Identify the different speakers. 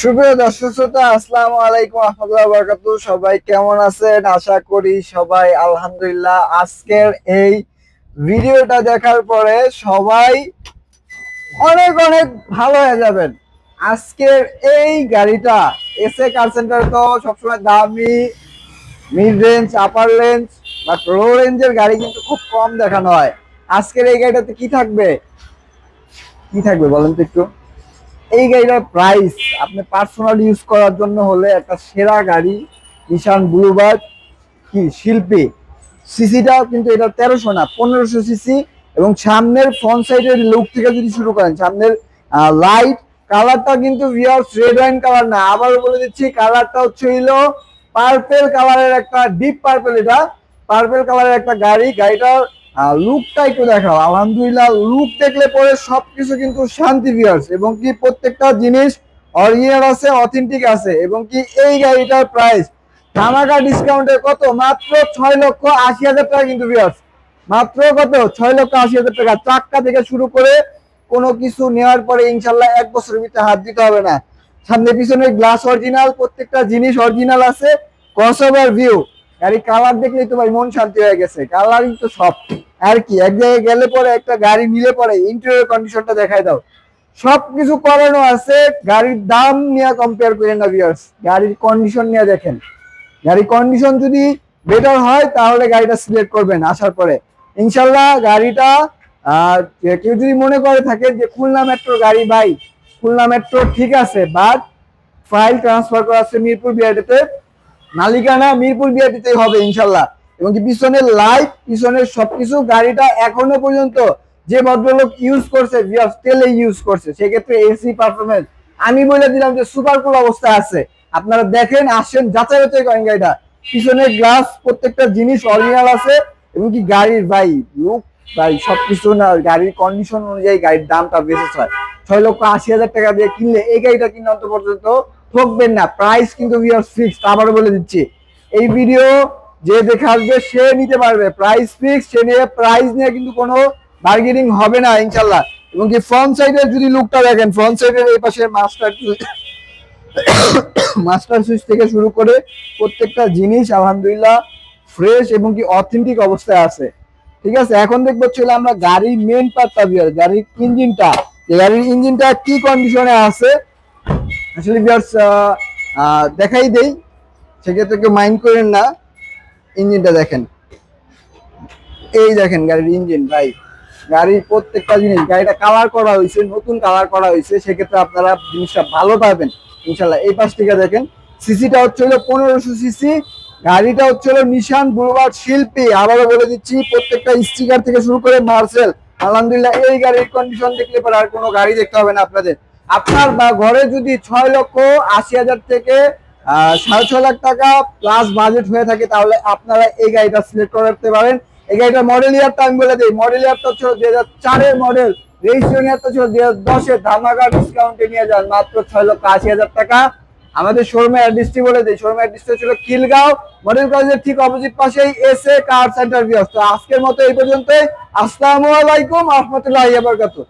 Speaker 1: সুপ্রিয় দর্শক শ্রোতা, আসসালামু আলাইকুম রহমতুল্লাহ বরকাত সবাই কেমন আছেন? আশা করি সবাই আলহামদুলিল্লাহ আজকের এই ভিডিওটা দেখার পরে সবাই অনেক অনেক ভালো হয়ে যাবেন। আজকের এই গাড়িটা এস এ কার সেন্টার তো সবসময় দামি মিড রেঞ্জ আপার রেঞ্জ বা লো রেঞ্জের গাড়ি কিন্তু খুব কম দেখানো হয়। আজকের এই গাড়িটাতে কি থাকবে? কি থাকবে বলেন তো একটু? এই গাড়িটার প্রাইস আপনি পার্সোনাল ইউজ করার জন্য হলে একটা সেরা গাড়ি নিশান ব্লুবার্ড কি, শিল্পী। সিসিটাও কিন্তু এটা তেরোশো না, পনেরোশো সিসি এবং সামনের ফ্রন্ট সাইডের লুক থেকে যদি শুরু করেন, সামনের লাইট কালারটা কিন্তু রেড ওয়াইন কালার না। আবার বলে দিচ্ছি কালারটা হচ্ছে হইল পার্পেল কালারের একটা ডিপ পার্পেল এটা। পার্পেল কালারের একটা গাড়ি, গাড়িটার লুকটা একটু দেখাও। আলহামদুলিল্লাহ লুক দেখলে পরে সবকিছু কিন্তু শান্তি ভিয়ার্স এবং কি প্রত্যেকটা জিনিস অরিজিনাল আছে অথেন্টিক আছে, এবং কি এই গাড়িটার প্রাইস ধামাকা ডিসকাউন্টে কত? মাত্র ছয় লক্ষ আশি হাজার টাকা কিন্তু মাত্র কত? ছয় লক্ষ আশি হাজার টাকা। চাক্কা থেকে শুরু করে কোনো কিছু নেওয়ার পরে ইনশাল্লাহ এক বছরের ভিতরে হাত দিতে হবে না। সামনে পিছনে গ্লাস অরিজিনাল প্রত্যেকটা জিনিস অরিজিনাল আছে। ক্রসওভার ভিউ গাড়ি কালার দেখলেই তো ভাই মন শান্তি হয়ে গেছে। কালারই তো সব। আর কি, এক জায়গায় গেলে পরে একটা গাড়ি নিলে পরে ইন্টেরিয়র কন্ডিশনটা দেখাই দাও। সবকিছু করানো আছে, গাড়ির দাম নিয়ে কম্পেয়ার করেন না গাড়ির কন্ডিশন নিয়ে দেখেন। গাড়ির কন্ডিশন যদি বেটার হয়, তাহলে গাড়িটা সিলেক্ট করবেন, আসার পরে। ইনশাল্লাহ গাড়িটা কেউ যদি মনে করে থাকে যে খুলনা মেট্রো গাড়ি ভাই, খুলনা মেট্রো ঠিক আছে বাট ফাইল ট্রান্সফার করা আছে মিরপুর বিআরটিতে মালিকানা মিরপুর বিআরটিতেই হবে ইনশাল্লাহ। এবং কি পিছনের লাইট পিছনের সবকিছু, গাড়িটা এখনও পর্যন্ত যে ভদ্রলোক ইউজ করছে তেলে ইউজ করছে, সেক্ষেত্রে এসি পারফরমেন্স আমি বলে দিলাম যে সুপার কুল অবস্থায় আছে। আপনারা দেখেন, আসেন, যাচাই বাছাই করেন গাড়িটা। পিছনের গ্লাস প্রত্যেকটা জিনিস অরিজিনাল আছে, এবং কি গাড়ির ভাই লুক ভাই, সবকিছু না, গাড়ির কন্ডিশন অনুযায়ী গাড়ির দামটা বেশি হয়। ছয় লক্ষ আশি হাজার টাকা দিয়ে কিনলে এই গাড়িটা কিনে অন্ত পর্যন্ত ঠকবেন না। প্রাইস কিন্তু ফিক্সড আবারও বলে দিচ্ছি। এই ভিডিও যে দেখে আসবে, সে নিতে পারবে। প্রাইস ফিক্স সে নিয়ে প্রাইস নিয়ে কিন্তু কোনো বার্গেনিং হবে না ইনশাল্লাহ এবং কি ফ্রন্ট সাইডের যদি লুকটা দেখেন ফ্রন্ট সাইডের এই পাশে মাস্টার মাস্টার সুইচ থেকে শুরু করে প্রত্যেকটা জিনিস, আলহামদুলিল্লাহ ফ্রেশ এবং কি অথেন্টিক অবস্থায় আছে। ঠিক আছে, এখন দেখব চলে আমরা গাড়ির মেন পার্টটা বিয়ার গাড়ির ইঞ্জিনটা। গাড়ির ইঞ্জিনটা কি কন্ডিশনে আছে? আসলে বিয়ার্স দেখাই দেই। সেক্ষেত্রে কেউ মাইন্ড করেন না। ইঞ্জিনটা দেখেন। এই দেখেন গাড়ির ইঞ্জিন ভাই গাড়ির প্রত্যেকটা জিনিস, গাড়িটা কালার করা হয়েছে, নতুন কালার করা হয়েছে, সেক্ষেত্রে আপনারা জিনিসটা ভালো পাবেন, ইনশাল্লাহ। এই পাশ থেকে দেখেন সিসিটা হচ্ছে হলো পনেরোশো সিসি গাড়িটা হচ্ছে হলো নিশান বুলবার্ড শিল্পী। আবারও বলে দিচ্ছি, প্রত্যেকটা স্টিকার থেকে শুরু করে মার্সেল আলহামদুলিল্লাহ, এই গাড়ির কন্ডিশন দেখলে পরে আর কোনো গাড়ি দেখতে হবে না আপনাদের। আপনার বা ঘরে যদি ছয় লক্ষ আশি হাজার থেকে সাড়ে ছয় লাখ টাকা প্লাস বাজেট হয়ে থাকে, তাহলে আপনারা এই গাড়িটা সিলেক্ট করতে পারেন। মডেল ইয়ারটা আমি বলে দিই। মডেল ইয়ারটা ছিল দুই হাজার মডেল রেজিস্ট্রেশন ইয়ারটা ছিল দুই হাজার ডিসকাউন্টে নিয়ে যান। মাত্র ছয় লক্ষ আশি হাজার টাকা। আমাদের শোরুমে অ্যাড্রেসটি বলে দিই। শোরুমের অ্যাড্রেসটা ছিল কিলগাঁও মডেল কলেজের ঠিক অপোজিট পাশেই এস এ কার সেন্টার আজকের মতো এই পর্যন্ত আসসালামু আলাইকুম। আহমতুল্লাহ বারকাতুহ।